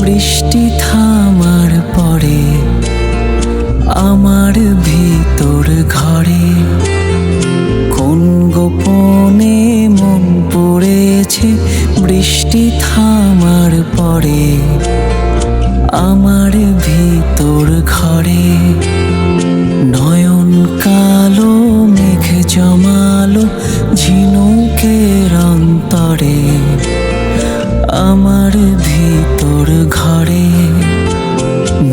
বৃষ্টি থামার পরে আমার ভিতর ঘরে কোন গোপনে মন পড়েছে? বৃষ্টি থামার পরে আমার ভিতর ঘরে নয়ন কালো, মেঘ জমালো, ঝিনুকের অন্তরে। ঘরে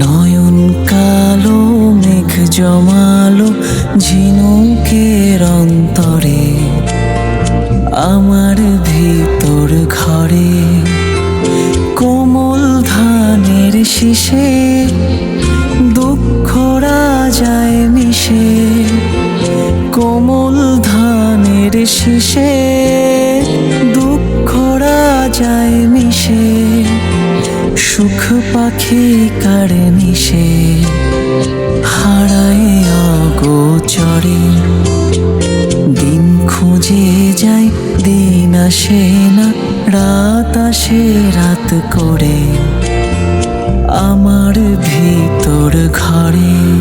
নয়ন কালো, মেঘ জমালো, ঝিনুকের অন্তরে। আমার ভিতর ঘরে কোমল ধানের শীষে দুঃখরা যায় মিশে। কোমল ধানের শীষে সুখ পাখি কারে নিশে হারায় অগোচরে দিন খুঁজে যাই দিন আসে না, রাত আসে রাত করে। আমার ভিতর ঘরে